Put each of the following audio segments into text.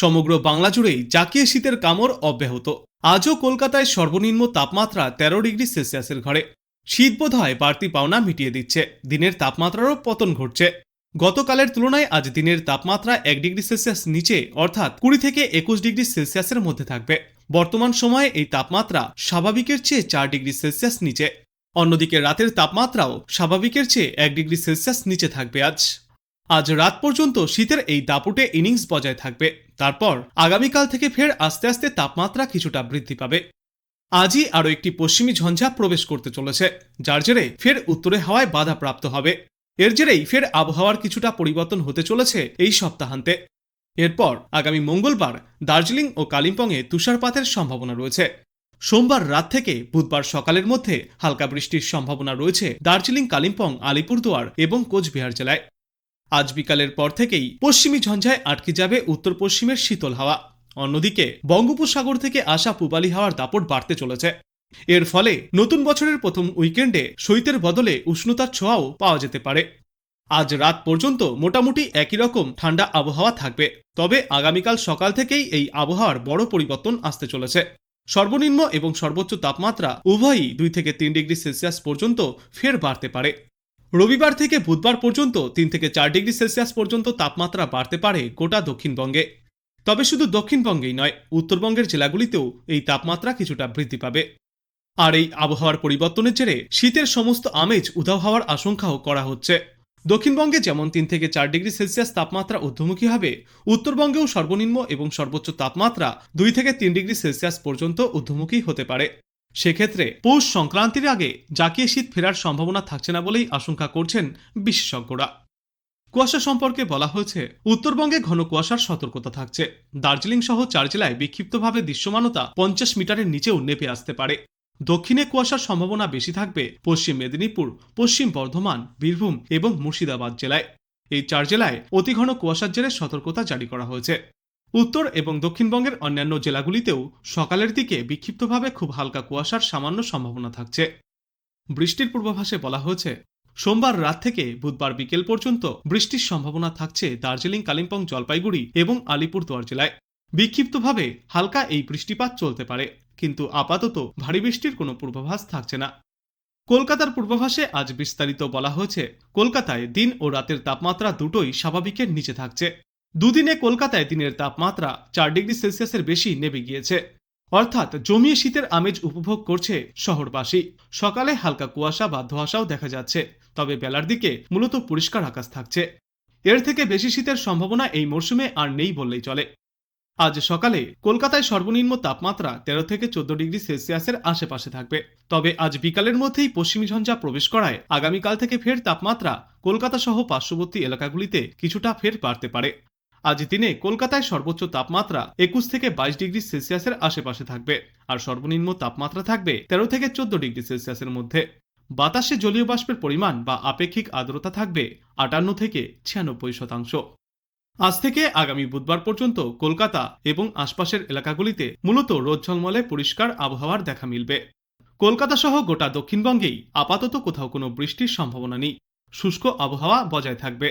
সমগ্র বাংলা জুড়েই জাকিয়ে শীতের কামড় অব্যাহত। আজও কলকাতায় সর্বনিম্ন তাপমাত্রা তেরো ডিগ্রি সেলসিয়াসের ঘরে। শীত বোধ হয় বাড়তি পাওনা মিটিয়ে দিচ্ছে। দিনের তাপমাত্রারও পতন ঘটছে। গতকালের তুলনায় আজ দিনের তাপমাত্রা এক ডিগ্রি সেলসিয়াস নিচে, অর্থাৎ কুড়ি থেকে একুশ ডিগ্রি সেলসিয়াসের মধ্যে থাকবে। বর্তমান সময়ে এই তাপমাত্রা স্বাভাবিকের চেয়ে চার ডিগ্রি সেলসিয়াস নিচে। অন্যদিকে রাতের তাপমাত্রাও স্বাভাবিকের চেয়ে এক ডিগ্রি সেলসিয়াস নিচে থাকবে আজ। আজ রাত পর্যন্ত শীতের এই দাপুটে ইনিংস বজায় থাকবে। তারপর আগামীকাল থেকে ফের আস্তে আস্তে তাপমাত্রা কিছুটা বৃদ্ধি পাবে। আজই আরও একটি পশ্চিমী ঝঞ্ঝা প্রবেশ করতে চলেছে, যার জেরে ফের উত্তরে হাওয়ায় বাধা প্রাপ্ত হবে। এর জেরেই ফের আবহাওয়ার কিছুটা পরিবর্তন হতে চলেছে এই সপ্তাহান্তে। এরপর আগামী মঙ্গলবার দার্জিলিং ও কালিম্পংয়ে তুষারপাতের সম্ভাবনা রয়েছে। সোমবার রাত থেকে বুধবার সকালের মধ্যে হালকা বৃষ্টির সম্ভাবনা রয়েছে দার্জিলিং, কালিম্পং, আলিপুরদুয়ার এবং কোচবিহার জেলায়। আজ বিকালের পর থেকেই পশ্চিমী ঝঞ্ঝায় আটকে যাবে উত্তর পশ্চিমের শীতল হাওয়া। অন্যদিকে বঙ্গোপসাগর থেকে আসা পূবালি হাওয়ার দাপট বাড়তে চলেছে। এর ফলে নতুন বছরের প্রথম উইকেন্ডে শৈতের বদলে উষ্ণতার ছোঁয়াও পাওয়া যেতে পারে। আজ রাত পর্যন্ত মোটামুটি একই রকম ঠান্ডা আবহাওয়া থাকবে, তবে আগামীকাল সকাল থেকেই এই আবহাওয়ার বড় পরিবর্তন আসতে চলেছে। সর্বনিম্ন এবং সর্বোচ্চ তাপমাত্রা উভয়ই দুই থেকে তিন ডিগ্রি সেলসিয়াস পর্যন্ত ফের বাড়তে পারে। রবিবার থেকে বুধবার পর্যন্ত তিন থেকে চার ডিগ্রি সেলসিয়াস পর্যন্ত তাপমাত্রা বাড়তে পারে গোটা দক্ষিণবঙ্গে। তবে শুধু দক্ষিণবঙ্গেই নয়, উত্তরবঙ্গের জেলাগুলিতেও এই তাপমাত্রা কিছুটা বৃদ্ধি পাবে। আর এই আবহাওয়ার পরিবর্তনের জেরে শীতের সমস্ত আমেজ উধাও হওয়ার আশঙ্কাও করা হচ্ছে। দক্ষিণবঙ্গে যেমন তিন থেকে চার ডিগ্রি সেলসিয়াস তাপমাত্রা ঊর্ধ্বমুখী হবে, উত্তরবঙ্গেও সর্বনিম্ন এবং সর্বোচ্চ তাপমাত্রা দুই থেকে তিন ডিগ্রি সেলসিয়াস পর্যন্ত ঊর্ধ্বমুখী হতে পারে। সেক্ষেত্রে পৌষ সংক্রান্তির আগে জাকিয়ে শীত ফেরার সম্ভাবনা থাকছে না বলেই আশঙ্কা করছেন বিশেষজ্ঞরা। কুয়াশা সম্পর্কে বলা হয়েছে, উত্তরবঙ্গে ঘন কুয়াশার সতর্কতা থাকছে। দার্জিলিং সহ চার জেলায় বিক্ষিপ্তভাবে দৃশ্যমানতা পঞ্চাশ মিটারের নিচেও নেমে আসতে পারে। দক্ষিণে কুয়াশার সম্ভাবনা বেশি থাকবে পশ্চিম মেদিনীপুর, পশ্চিম বর্ধমান, বীরভূম এবং মুর্শিদাবাদ জেলায়। এই চার জেলায় অতি ঘন কুয়াশার জেরে সতর্কতা জারি করা হয়েছে। উত্তর এবং দক্ষিণবঙ্গের অন্যান্য জেলাগুলিতেও সকালের দিকে বিক্ষিপ্তভাবে খুব হালকা কুয়াশার সামান্য সম্ভাবনা থাকছে। বৃষ্টির পূর্বাভাসে বলা হয়েছে, সোমবার রাত থেকে বুধবার বিকেল পর্যন্ত বৃষ্টির সম্ভাবনা থাকছে দার্জিলিং, কালিম্পং, জলপাইগুড়ি এবং আলিপুরদুয়ার জেলায়। বিক্ষিপ্তভাবে হালকা এই বৃষ্টিপাত চলতে পারে, কিন্তু আপাতত ভারী বৃষ্টির কোনো পূর্বাভাস থাকছে না। কলকাতার পূর্বাভাসে আজ বিস্তারিত বলা হয়েছে, কলকাতায় দিন ও রাতের তাপমাত্রা দুটোই স্বাভাবিকের নিচে থাকছে। দুদিনে কলকাতায় দিনের তাপমাত্রা চার ডিগ্রি সেলসিয়াসের বেশি নেমে গিয়েছে। অর্থাৎ জমিয়ে শীতের আমেজ উপভোগ করছে শহরবাসী। সকালে হালকা কুয়াশা বা ধোয়াশাও দেখা যাচ্ছে, তবে বেলার দিকে মূলত পরিষ্কার আকাশ থাকছে। এর থেকে বেশি শীতের সম্ভাবনা এই মরশুমে আর নেই বললেই চলে। আজ সকালে কলকাতায় সর্বনিম্ন তাপমাত্রা তেরো থেকে চোদ্দ ডিগ্রি সেলসিয়াসের আশেপাশে থাকবে। তবে আজ বিকালের মধ্যেই পশ্চিমী ঝঞ্ঝা প্রবেশ করায় আগামীকাল থেকে ফের তাপমাত্রা কলকাতা সহ পার্শ্ববর্তী এলাকাগুলিতে কিছুটা ফের বাড়তে পারে। আজ দিনে কলকাতায় সর্বোচ্চ তাপমাত্রা একুশ থেকে বাইশ ডিগ্রি সেলসিয়াসের আশেপাশে থাকবে, আর সর্বনিম্ন তাপমাত্রা থাকবে তেরো থেকে চোদ্দ ডিগ্রি সেলসিয়াসের মধ্যে। বাতাসে জলীয় বাষ্পের পরিমাণ বা আপেক্ষিক আর্দ্রতা থাকবে আটান্ন থেকে ছিয়ানব্বই শতাংশ। আজ থেকে আগামী বুধবার পর্যন্ত কলকাতা এবং আশপাশের এলাকাগুলিতে মূলত রোদ ঝলমলে পরিষ্কার আবহাওয়ার দেখা মিলবে। কলকাতা সহ গোটা দক্ষিণবঙ্গেই আপাতত কোথাও কোনো বৃষ্টির সম্ভাবনা নেই। শুষ্ক আবহাওয়া বজায় থাকবে।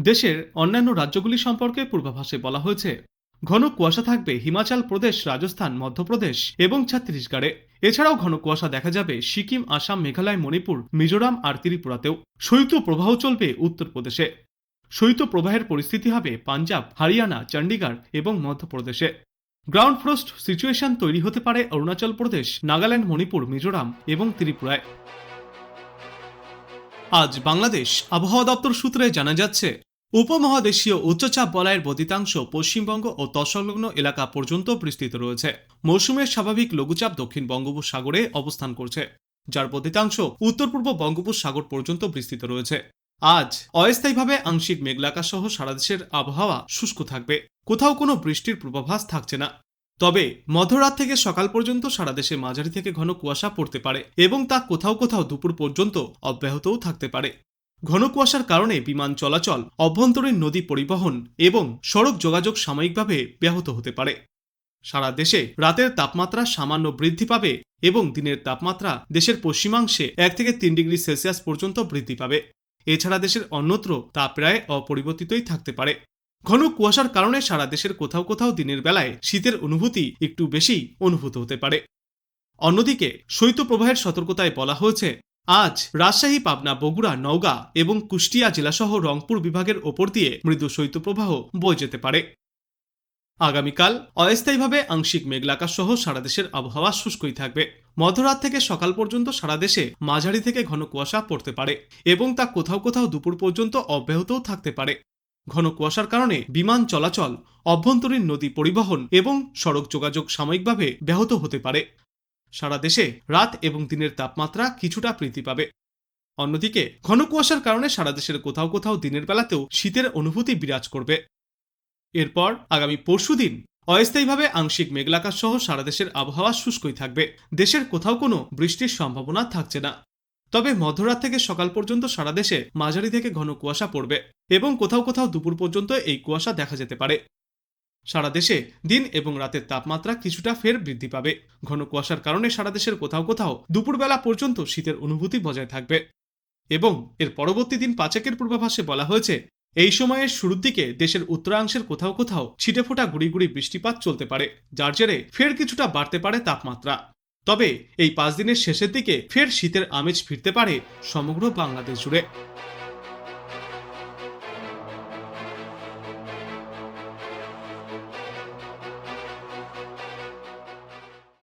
দেশের অন্যান্য রাজ্যগুলি সম্পর্কে পূর্বাভাসে বলা হয়েছে, ঘন কুয়াশা থাকবে হিমাচল প্রদেশ, রাজস্থান, মধ্যপ্রদেশ এবং ছত্তিশগড়ে। এছাড়াও ঘন কুয়াশা দেখা যাবে সিকিম, আসাম, মেঘালয়, মণিপুর, মিজোরাম আর ত্রিপুরাতেও। শৈত্য প্রবাহ চলবে উত্তরপ্রদেশে। শৈত্য প্রবাহের পরিস্থিতি হবে পাঞ্জাব, হরিয়ানা চণ্ডীগড় এবং মধ্যপ্রদেশে। গ্রাউন্ড ফ্রস্ট সিচুয়েশন তৈরি হতে পারে অরুণাচল প্রদেশ, নাগাল্যান্ড, মণিপুর, মিজোরাম এবং ত্রিপুরায়। আজ বাংলাদেশ আবহাওয়া দপ্তর সূত্রে জানা যাচ্ছে উপমহাদেশীয় উচ্চচাপ বলয়ের বদিতাংশ পশ্চিমবঙ্গ ও তৎসংলগ্ন এলাকা পর্যন্ত বিস্তৃত রয়েছে। মৌসুমের স্বাভাবিক লঘুচাপ দক্ষিণ বঙ্গোপসাগরে অবস্থান করছে। যার বদিতাংশ উত্তর পূর্ব বঙ্গোপসাগর পর্যন্ত বিস্তৃত রয়েছে। আজ অস্থায়ীভাবে আংশিক মেঘলাকা সহ সারাদেশের আবহাওয়া শুষ্ক থাকবে। কোথাও কোনো বৃষ্টির পূর্বাভাস থাকছে না। তবে মধ্যরাত থেকে সকাল পর্যন্ত সারা দেশে মাঝারি থেকে ঘন কুয়াশা পড়তে পারে এবং তা কোথাও কোথাও দুপুর পর্যন্ত অব্যাহতও থাকতে পারে। ঘন কুয়াশার কারণে বিমান চলাচল, অভ্যন্তরীণ নদী পরিবহন এবং সড়ক যোগাযোগ সাময়িকভাবে ব্যাহত হতে পারে। সারা দেশে রাতের তাপমাত্রা সামান্য বৃদ্ধি পাবে এবং দিনের তাপমাত্রা দেশের পশ্চিমাংশে এক থেকে তিন ডিগ্রি সেলসিয়াস পর্যন্ত বৃদ্ধি পাবে। এছাড়া দেশের অন্যত্র তা প্রায় অপরিবর্তিতই থাকতে পারে। ঘন কুয়াশার কারণে সারা দেশের কোথাও কোথাও দিনের বেলায় শীতের অনুভূতি একটু বেশি অনুভূত হতে পারে। অন্যদিকে, শৈত্যপ্রবাহের সতর্কতায় বলা হয়েছে আজ রাজশাহী, পাবনা, বগুড়া, নওগাঁ এবং কুষ্টিয়া জেলাসহ রংপুর বিভাগের ওপর দিয়ে মৃদু শৈত্যপ্রবাহ বয়ে যেতে পারে। আগামীকাল অস্থায়ীভাবে আংশিক মেঘলাকাশ সহ সারা দেশের আবহাওয়া শুষ্কই থাকবে। মধ্যরাত থেকে সকাল পর্যন্ত সারা দেশে মাঝারি থেকে ঘন কুয়াশা পড়তে পারে এবং তা কোথাও কোথাও দুপুর পর্যন্ত অব্যাহতও থাকতে পারে। ঘন কুয়াশার কারণে বিমান চলাচল, অভ্যন্তরীণ নদী পরিবহন এবং সড়ক যোগাযোগ সাময়িকভাবে ব্যাহত হতে পারে। সারা দেশে রাত এবং দিনের তাপমাত্রা কিছুটা বৃদ্ধি পাবে। অন্যদিকে, ঘন কুয়াশার কারণে সারা দেশের কোথাও কোথাও দিনের বেলাতেও শীতের অনুভূতি বিরাজ করবে। এরপর আগামী পরশুদিন অস্থায়ীভাবে আংশিক মেঘলাকাশ সহ সারা দেশের আবহাওয়া শুষ্কই থাকবে। দেশের কোথাও কোনো বৃষ্টির সম্ভাবনা থাকছে না। তবে মধ্যরাত থেকে সকাল পর্যন্ত সারা দেশে মাঝারি থেকে ঘন কুয়াশা পড়বে এবং কোথাও কোথাও দুপুর পর্যন্ত এই কুয়াশা দেখা যেতে পারে। সারা দেশে দিন এবং রাতের তাপমাত্রা কিছুটা ফের বৃদ্ধি পাবে। ঘন কুয়াশার কারণে সারা দেশের কোথাও কোথাও দুপুরবেলা পর্যন্ত শীতের অনুভূতি বজায় থাকবে। এবং এর পরবর্তী দিন পাচকের পূর্বাভাসে বলা হয়েছে, এই সময়ের শুরুর দিকে দেশের উত্তরাংশের কোথাও কোথাও ছিটেফোঁটা গুড়ি গুড়ি বৃষ্টিপাত চলতে পারে, যার জেরে ফের কিছুটা বাড়তে পারে তাপমাত্রা। তবে এই পাঁচ দিনের শেষের দিকে ফের শীতের আমেজ ফিরতে পারে সমগ্র বাংলাদেশ জুড়ে।